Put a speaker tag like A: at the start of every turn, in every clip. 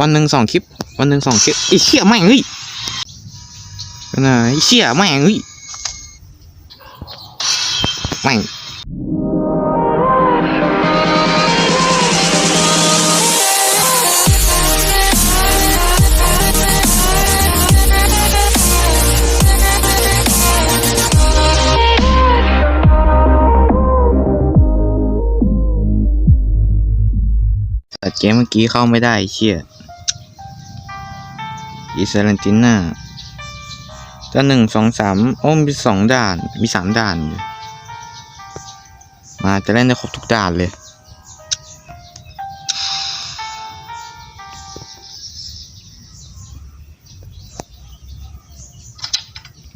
A: วันหนึ่งสองคลิป วันหนึ่งสองคลิปไอ้เชี่ยแม่งเฮ้ยนะไอ้เชี่ยแม่งเฮ้ยแม่งแต่เกมเมื่อกี้เข้าไม่ได้เชี่ย อีเซเลนติน่าจะหนึ่งสองสามโอ้มีสองด่าน มีสามด่าน มาจะเล่นได้ครบทุกด่านเลย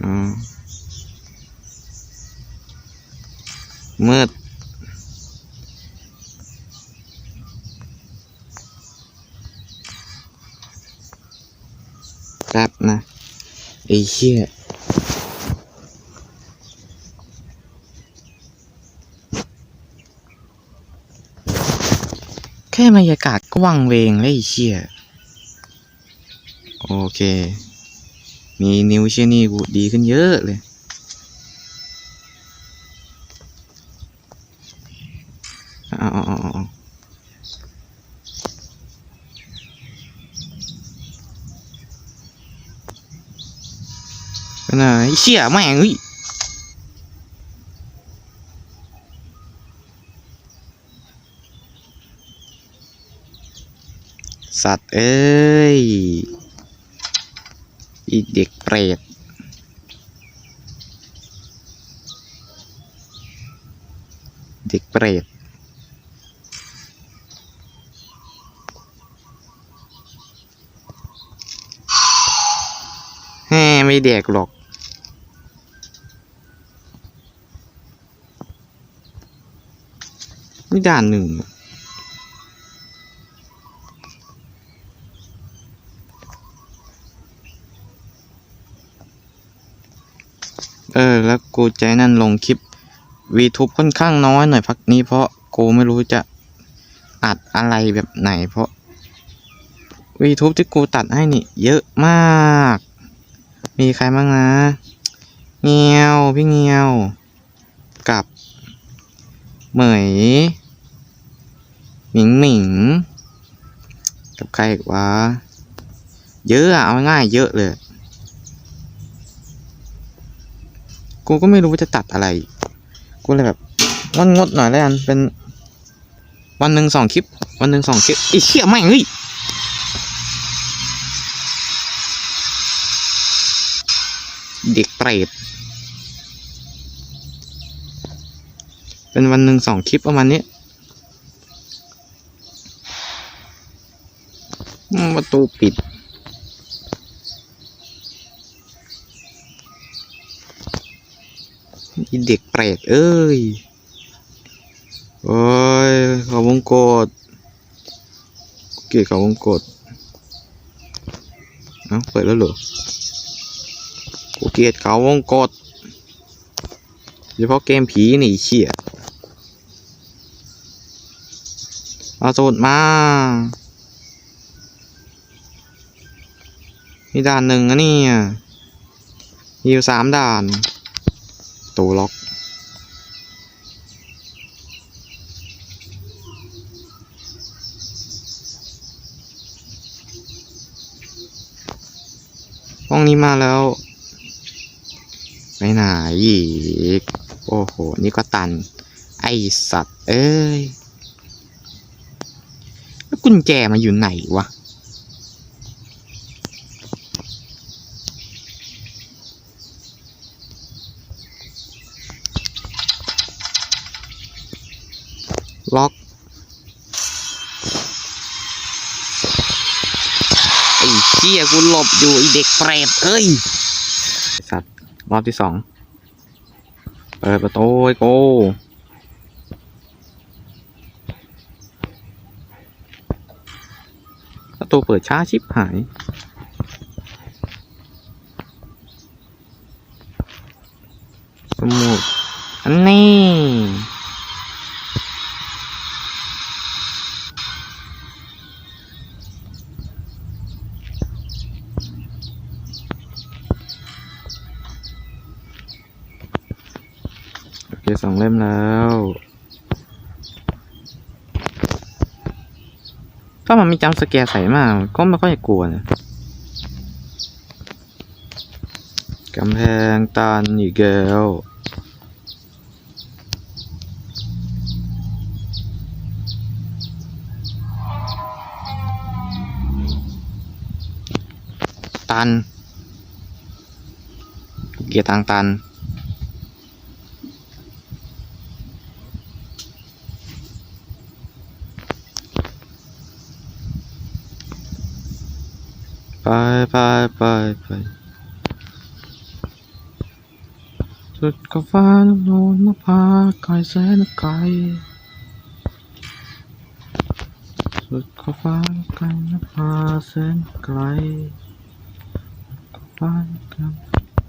A: อืมมืด แป๊บนะ ไอ้เชี่ยแค่บรรยากาศก็วังเวงแล้วไอ้เชี่ยโอเค มีนิวเชี่ยนี่กูดีขึ้นเยอะเลย เอ๋อาๆ น่ะไอ้เชี่ยแม่งเฮ้ยสัตว์ เอ้ย อีเด็กเปรตเด็กเปรตแฮ่ไม่แดกหรอก ด่านหนึ่งเออ แล้วกูใจนั่นลงคลิป VTube ค่อนข้างน้อยหน่อยพักนี้เพราะกูไม่รู้จะอัดอะไรแบบไหนเพราะ VTube ที่กูตัดให้นี่ เยอะมาก มีใครบ้างนะ เงียว พี่เงียว กับ เหมย หมิงหมิงกับใครอีกวะเยอะอะเอาง่ายเยอะเลย กูก็ไม่รู้ว่าจะตัดอะไร กูเลยแบบงดงดหน่อยแล้วกันเป็น วันหนึ่งสองคลิป วันหนึ่งสองคลิปไอ้เชี่ยแม่งเฮ้ยเด็กเปรตเป็นวันหนึ่งสองคลิปประมาณนี้อืม ประตูปิด อีเด็กเปรตเอ้ย โอ้ยเขาวงกดเกลียดเขาวงกดเอ้าเปิดแล้วเหรอ กูเกลียดเขาวงกดเฉพาะเกมผีนี่เชี่ยเอาสูตรมา มีด่านหนึ่งอะเนี่ยมีอยู่สามด่าน ตูล็อก ห้องนี้มาแล้ว ไปไหนอีก โอ้โห นี่ก็ตัน ไอสัตว์ เอ้ย แล้วกุญแจมาอยู่ไหนวะ ล็อก ไอ้เชี่ยกูหลบอยู่อีเด็กเปรตเอ้ยสัตว์รอบที่สองเปิดประตูไอ้โกประตูเปิดช้าชิบหาย สมุดอันนี้ สองเล่มแล้ว ถ้ามันมีจำสแกร์ใส่มาก ก็ไม่ค่อยกลัวนะกำแพงตันอีกแล้วตันเกียร์ทางตัน ไปไปไปไปสุดกาฟ้าน้ำนนมาพาไกลแสนไกลสุดกาฟ้าไกลมาพาแสนไกลฟ้ากัน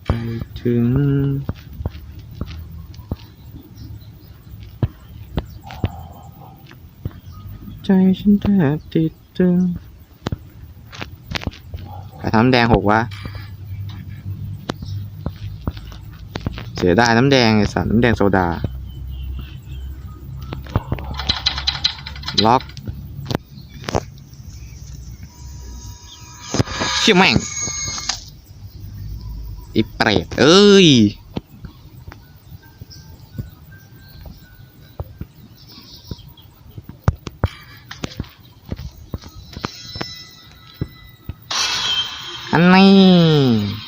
A: ไปถึงใจฉันแทบติดตึง ทำน้ำแดงหกวะ เสียดายน้ำแดงไอ้สัตว์น้ำแดงโซดา ล็อกเชี่ยแม่งไอีเปรตเอ้ย อันนี้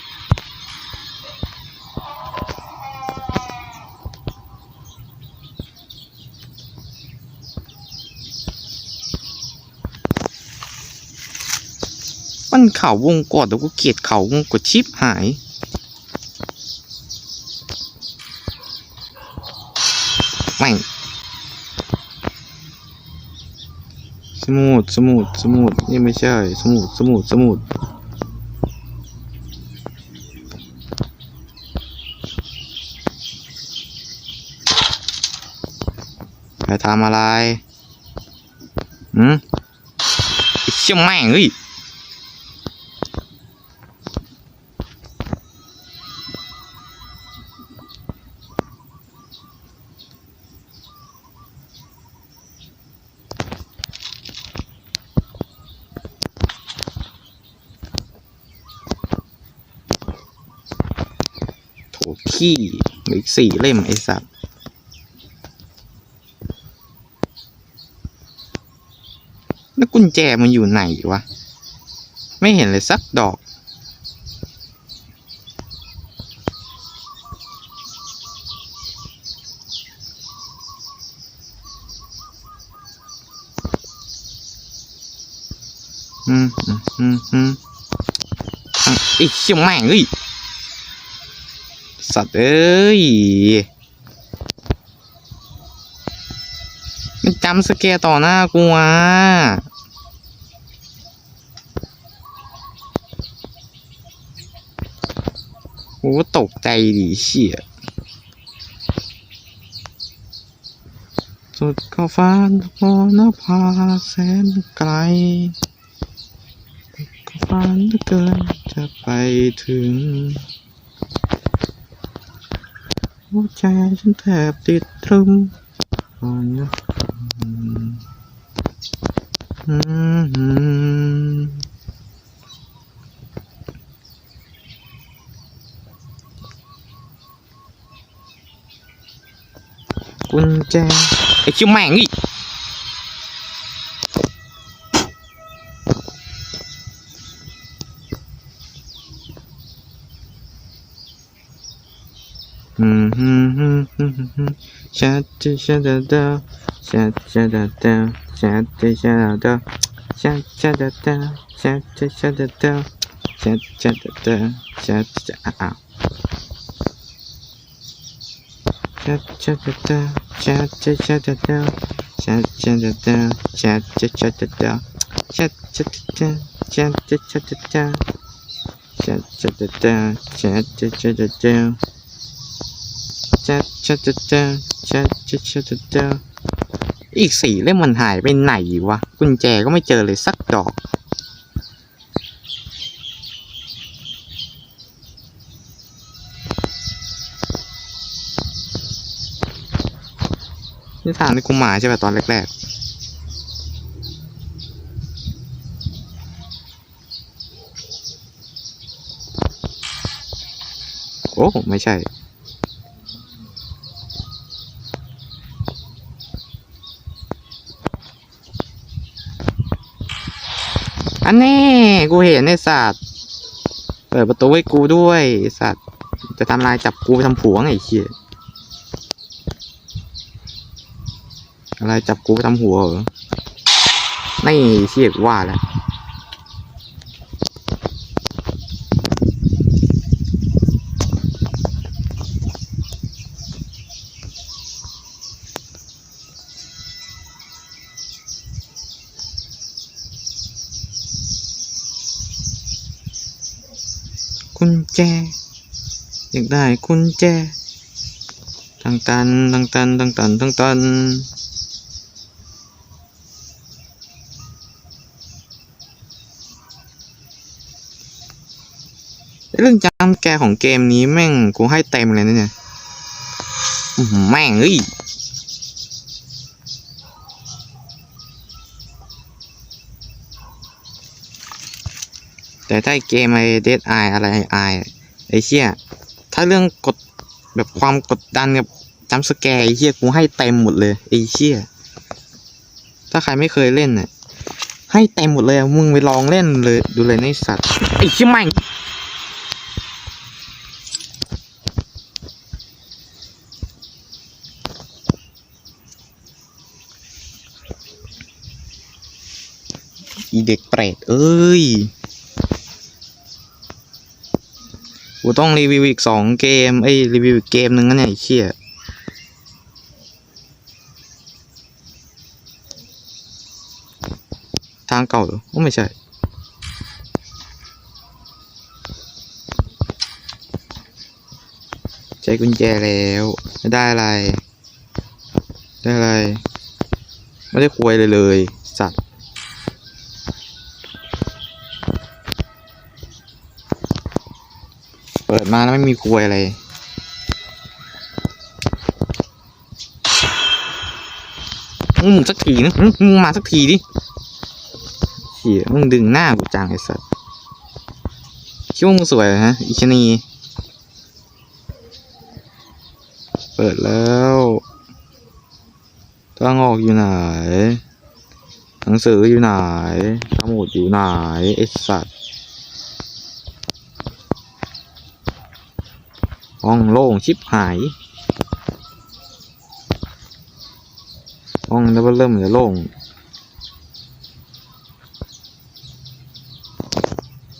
A: มันเข่าวงกอดแต่กูเกลียดเข่าวงกดชิปหาย ไม่ สมูดสมูดสมูดนี่ไม่ใช่ สมูดสมูดสมูดไปทำอะไรหืมเชี่ยแม่งเฮ้ย โถ ขี้หลือสี่เล่มไอ้สัตว์แล้วกุญแจมันอยู่ไหนวะ ไม่เห็นเลยสักดอก อืมอืมอืมอืมอะไอ้เชี่ยแม่งเอ้ย สัตว์เอ้ยมันจำสแกต่อหน้ากูอะกูตกใจดิเชี่ยสุดก็ฟ้าพอนภาแสนไกลก็ฝันเหลือเกินจะไปถึง หัวใจฉันแทบติดตรึมก่อนนะอืมอืมอืมกุญแจไอ้ชิวแม่งอีก 下的下的的下下的的下的下的的下下的的下下下的的下下的的下下啊啊。恰恰的的，恰恰恰的的，恰恰的的，恰恰恰的的，恰恰的的，恰恰恰的的，恰恰的的，恰恰恰的的。 จ๊ะจ๊ะจ๊ะจ๊ะจ๊ะจ๊ะจ๊ะจ๊ะอีกสี่เล่มมันหายไปไหนวะ กุญแจก็ไม่เจอเลยสักดอกนี่ทางที่กูหมาใช่ไหมตอนแรกๆโอ้ ไม่ใช่ อันแน่ กูเห็นไอ้สัตว์เปิดประตูให้กูด้วยสัตว์จะทำลายจับกูไปทำผัวไงไอ้เหี้ยอะไรจับกูไปทำหัวเหรอไม่เชี่ยว่าแล้ว กุญแจ อยากได้กุญแจตังตันตังตันตังตันตังตันเรื่องจำแกของเกมนี้แม่งกูให้เต็มเลยนะเนี่ยแม่งเอ้ย แต่ถ้าเกมไอเดดไออะไรไอไอเชี่ยถ้าเรื่องกดแบบความกดดันกับจำสแกร์ไอเชี่ยกูให้เต็มหมดเลยไอเชี่ยถ้าใครไม่เคยเล่นน่ะให้เต็มหมดเลยมึงไปลองเล่นเลยดูเลยในสัตว์ไอเชี่ยแม่งอีเด็กเปรตเอ้ย กูต้องรีวิวอีกสองเกมเอ้รีวิวอีกเกมหนึ่งนะเนี่ยไอ้เชี่ยทางเก่าเหรอไม่ใช่ใช้กุญแจแล้วไม่ได้อะไร ได้อะไร ไม่ได้คุยเลยเลย ดมาแล้วไม่มีควยอะไร มึงสักทีนะมึงมึงมาสักทีดิเหี้ยมึงดึงหน้ากูจังไอ้สัสคิดว่ามึงสวยฮะอีชนี เปิดแล้วทางออกอยู่ไหนหนังสืออยู่ไหนสมุดอยู่ไหนไอ้สัตว์ ห้องโล่งชิบหาย ห้องเริ่มจะโล่ง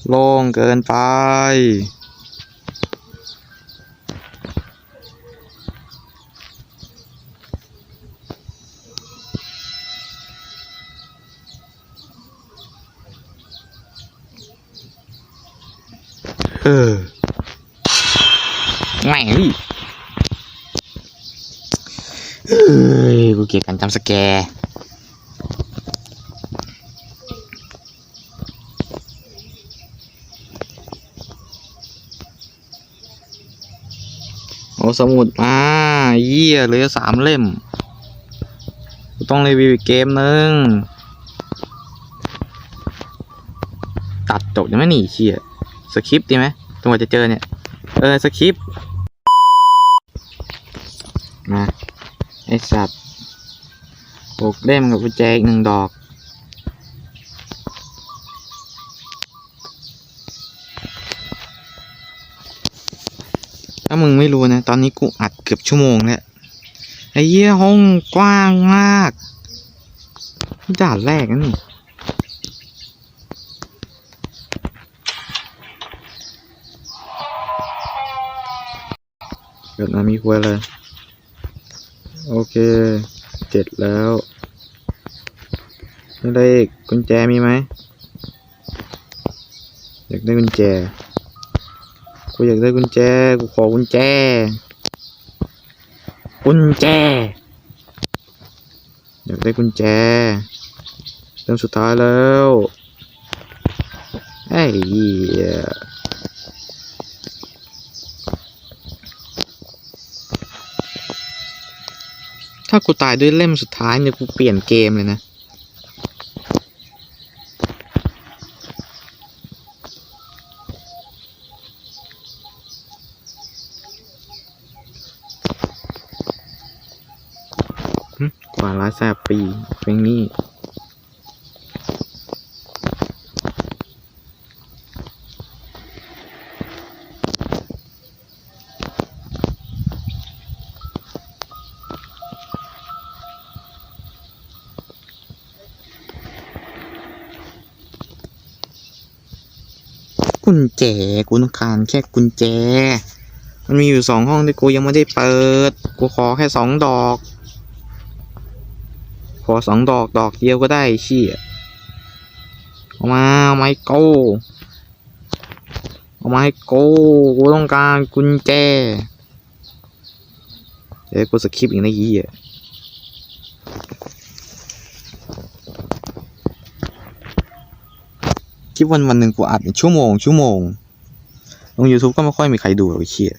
A: โล่งเกินไป ม่งเฮ้ยกูเกลียดการจำสแกร์โอ้สมุดมาเยี่ยเหลือสามเล่ม ต้องรีวิวอีเกมหนึ่งตัดจบยังไม่หนีเชียสคริปต์ดีไหมตรงว่าจะเจอเนี่ย เออสคริปต์มา ไอสัตว์หกเล่มกับกุญแจอีกหนึ่งดอก ถ้ามึงไม่รู้นะ ตอนนี้กูอัดเกือบชั่วโมงแล้ว ไอ้เหี้ยห้องกว้างมากนี่ด่านแรกนะนี่เกิดมามีควยเลย โอเค เจ็ดแล้วอะไรอีกกุญแจมีไหมอยากได้กุญแจ กูอยากได้กุญแจ กูขอกุญแจ กุญแจ อยากได้กุญแจ เรื่องสุดท้ายแล้ว ไอ้เหี้ย ถ้ากูตายด้วยเล่มสุดท้ายเนี่ยกูเปลี่ยนเกมเลยนะ หึกว่าร้ายแสบปีเพลงนี้ กุญแจกูต้องการแค่กุญแจ มันมีอยู่สองห้องที่กูยังไม่ได้เปิด กูขอแค่สองดอก ขอสองดอกดอกเดียวก็ได้เชี่ยอามาเอามาให้โก้เอามาให้โก้กูต้องการกุญแจเดี๋ยวกูสคริปต์อีกนะยี่อะ คลิปวันวันหนึ่งกูอัดเป็นชั่วโมงชั่วโมงลง YouTube ก็ไม่ค่อยมีใครดูหรอกไอ้เคีย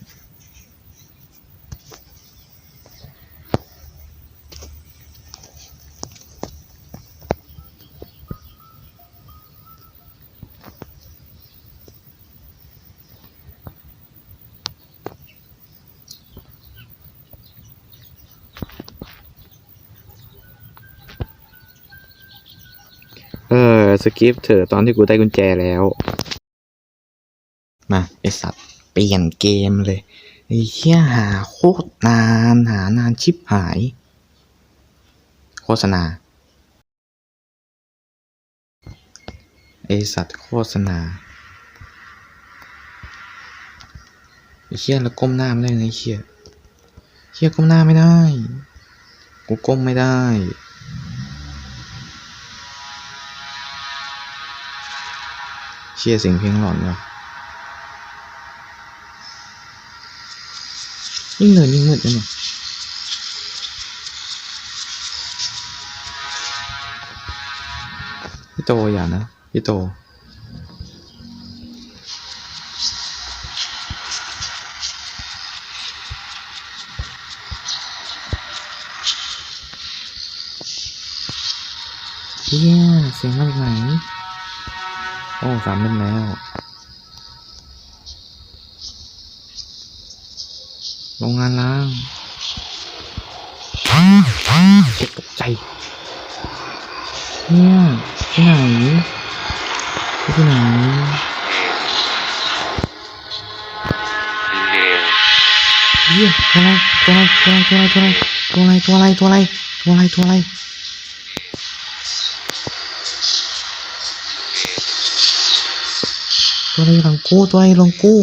A: สกิปเถอะตอนที่กูได้กุญแจแล้ว มาไอสัตว์เปลี่ยนเกมเลยไอ้เหี้ยหาโคตรนานหานานชิบหาย โฆษณาไอสัตว์โฆษณาไอ้เหี้ยแล้วก้มหน้าไม่ได้ไงไอ้เหี้ยเหี้ยก้มหน้าไม่ได้ กูก้มไม่ได้ เชี่ยเสียงเพลงหลอนว่ะยิ่งเนินยิ่งมืดนะเนี่ยพี่โตอย่านะพี่โตเฮียเสียงมาจากไหน โอ้สามเล่มแล้ว โรงงานล้างเจ็บตกใจ เนี่ยที่ไหนที่ไหนเฮียตัวอะไรตัวอะไรตัวอะไรตัวอะไรตัวอะไรตัวอะไรตัวอะไรตัวอะไรตัวอะไร ตัวอะไรหลังกูตัวอะไรหลังกู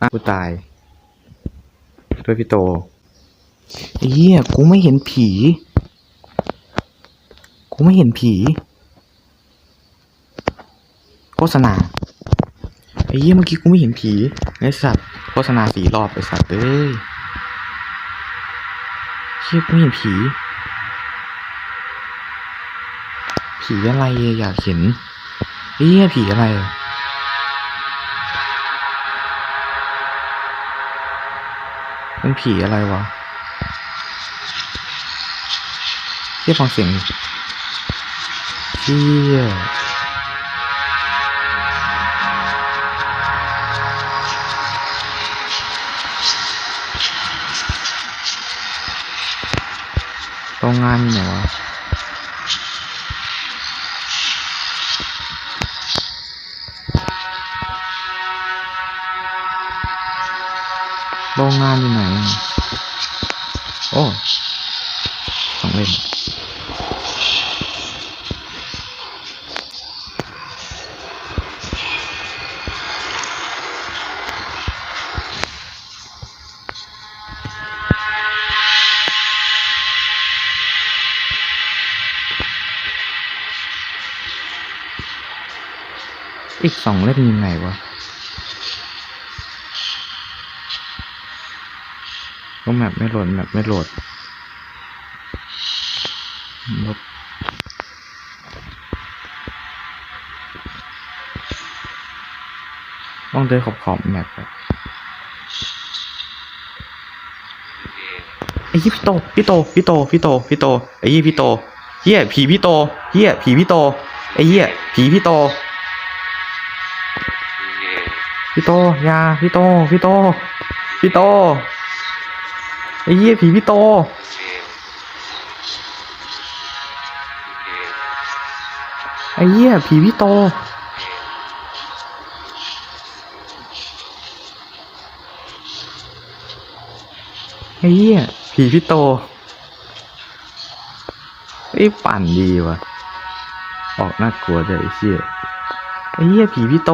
A: อะกูตายด้วยพี่โตเหี้ยกูไม่เห็นผี กูไม่เห็นผีโฆษณาไอ้เหี้ยเมื่อกี้กูไม่เห็นผีไอ้สัตว์โฆษณาสี่รอบไอ้สัตว์เอ้ยเหี้ยกูไม่เห็นผี ผีอะไรอยากเห็นไอ้เหี้ยผีอะไรมันผีอะไรวะเชี่ยฟังเสียงเชี่ยโรงงานอยู่ไหนวะ อีกสองเล่มยังไงวะก็แมปไม่โหลดแมปไม่โหลดลบต้องเดินขอบขอบแมปแบไอ้ยี่พี่โต พี่โต พี่โต พี่โต พี่โต ไอ้ยี่พี่โต เหี้ยผีพี่โต เหี้ยผีพี่โต ไอ้เหี้ยผีพี่โต พี่โตยาพี่โตพี่โตพี่โตไอ้เหี้ยผีพี่โตไอ้เหี้ยผีพี่โตไอ้เหี้ยผีพี่โตไอ้ปั่นดีวะออกน่ากลัวเลยไอ้เหี้ยไอ้เหี้ยผีพี่โต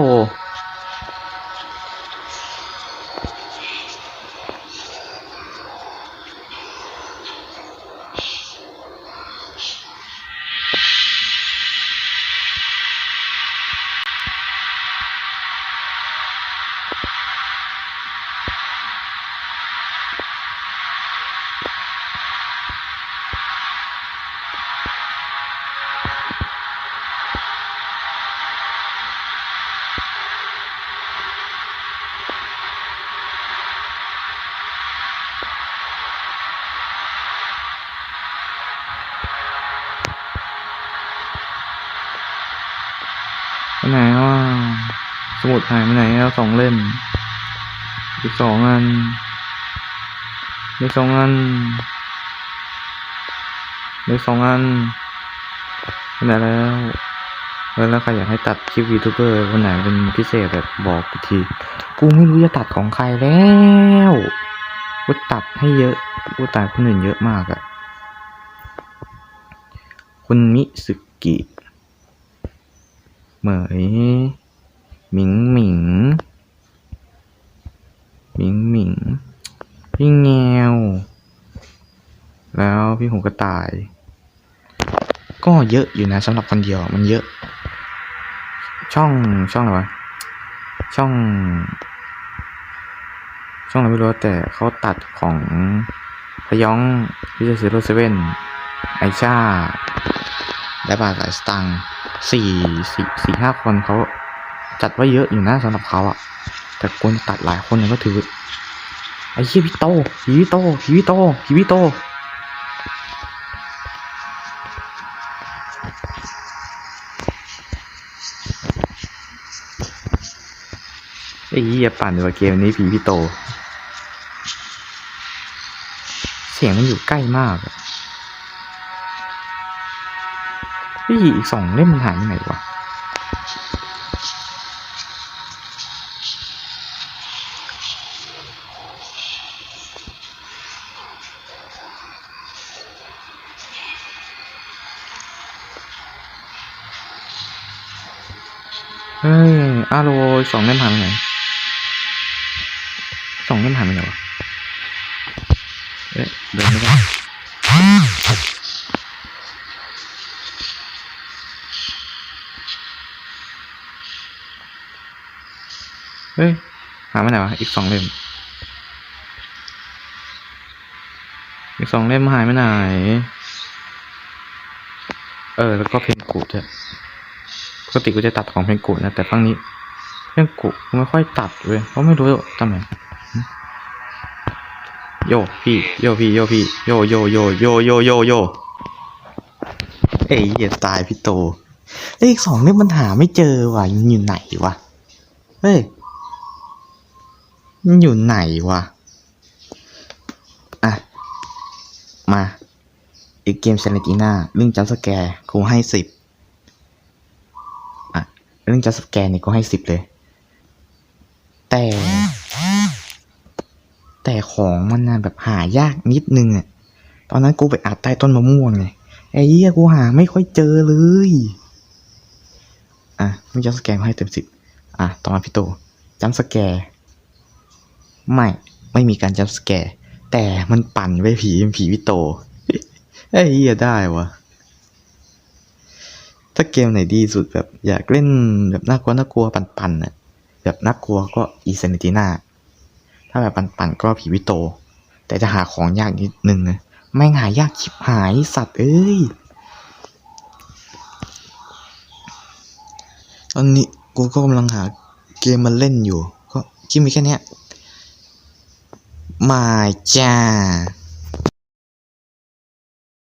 A: มุดหายไปไหนแล้วสองเล่ม อีกสองอัน อีกสองอัน อีกสองอันไหนแล้วเออแล้วใครอยากให้ตัดคลิปยูทูบเบอร์คนไหนเป็นพิเศษแบบบอกกูที กูไม่รู้จะตัดของใครแล้วกูตัดให้เยอะ กูตัดคนอื่นเยอะมากอะคุณมิสึกิ เหมย หมิงหมิงหมิงหมิง พี่แงว แล้วพี่หูกระต่าย ก็เยอะอยู่นะสำหรับคนเดียวมันเยอะ ช่องช่องอะไรวะช่อง ช่องอะไรไม่รู้แต่เขาตัดของพยองพิเศษซีโรเซเว่นไอชาและบาทหลายสตังสี่สี่สี่ห้าคนเขา จัดไว้เยอะอยู่นะสำหรับเขาอะแต่คนตัดหลายคนเลยก็ถือไอ้เหี้ยพี่โตผีพี่โตผีพี่โตผีพี่โตไอ้เหี้ยปั่นว่าเกมนี้ผีพี่โต เสียงมันอยู่ใกล้มากอะพี่อีกสองเล่มมันหายไปไหนวะ อีกสองเล่มหายไปไหนสองเล่มหายไปไหนวะเอ๊ะเดินไม่ได้เฮ้ย หามาไหนวะ อีกสองเล่ม อีกสองเล่มหายไปไหน เออ แล้วก็เพลงกูด้วยปกติกูจะตัดของเพลงกูดนะ แต่ครั้งนี้ เพลงกูกูไม่ค่อยตัดเว้ยเพราะไม่รู้ทำไมโยพี่โยพี่โยพี่โยโยโยโยโยโยโยเอ้ยเหี้ยตายพี่โตเอ้สองเล่มมันหาไม่เจอว่ะมันอยู่ไหนวะเฮ้ยอยู่ไหนวะอะมาอีกเกมเซเลติน่าเรื่องจัมสแกร์กูให้สิบอะเรื่องจัมสแกร์นี่กูให้สิบเลย แต่ แต่ของมันนะแบบหายากนิดนึงอะตอนนั้นกูไปอัดใต้ต้นมะม่วงไงไอ้เหี้ยกูหาไม่ค่อยเจอเลย อะเรื่จัมสแกร์กูให้เต็มสิบอะต่อมาพี่โตจัมสแกรไม่ไม่มีการจับสแกรแต่มันปั่นไปผีเป็นผีวิโตไอ้เหี้ยได้วะถ้าเกมไหนดีสุดแบบอยากเล่นแบบน่ากลัวน่ากลัวปั่นๆน่ะ แบบน่ากลัวก็อีเซนิติน่าถ้าแบบปั่นๆก็ผีวิโต แต่จะหาของยากนิดนึงนะไม่งหายากชิบหายสัตว์เอ้ยตอนนี้กูก็กำลังหาเกมมาเล่นอยู่ ก็คิดมีแค่เนี้ยมาจ้า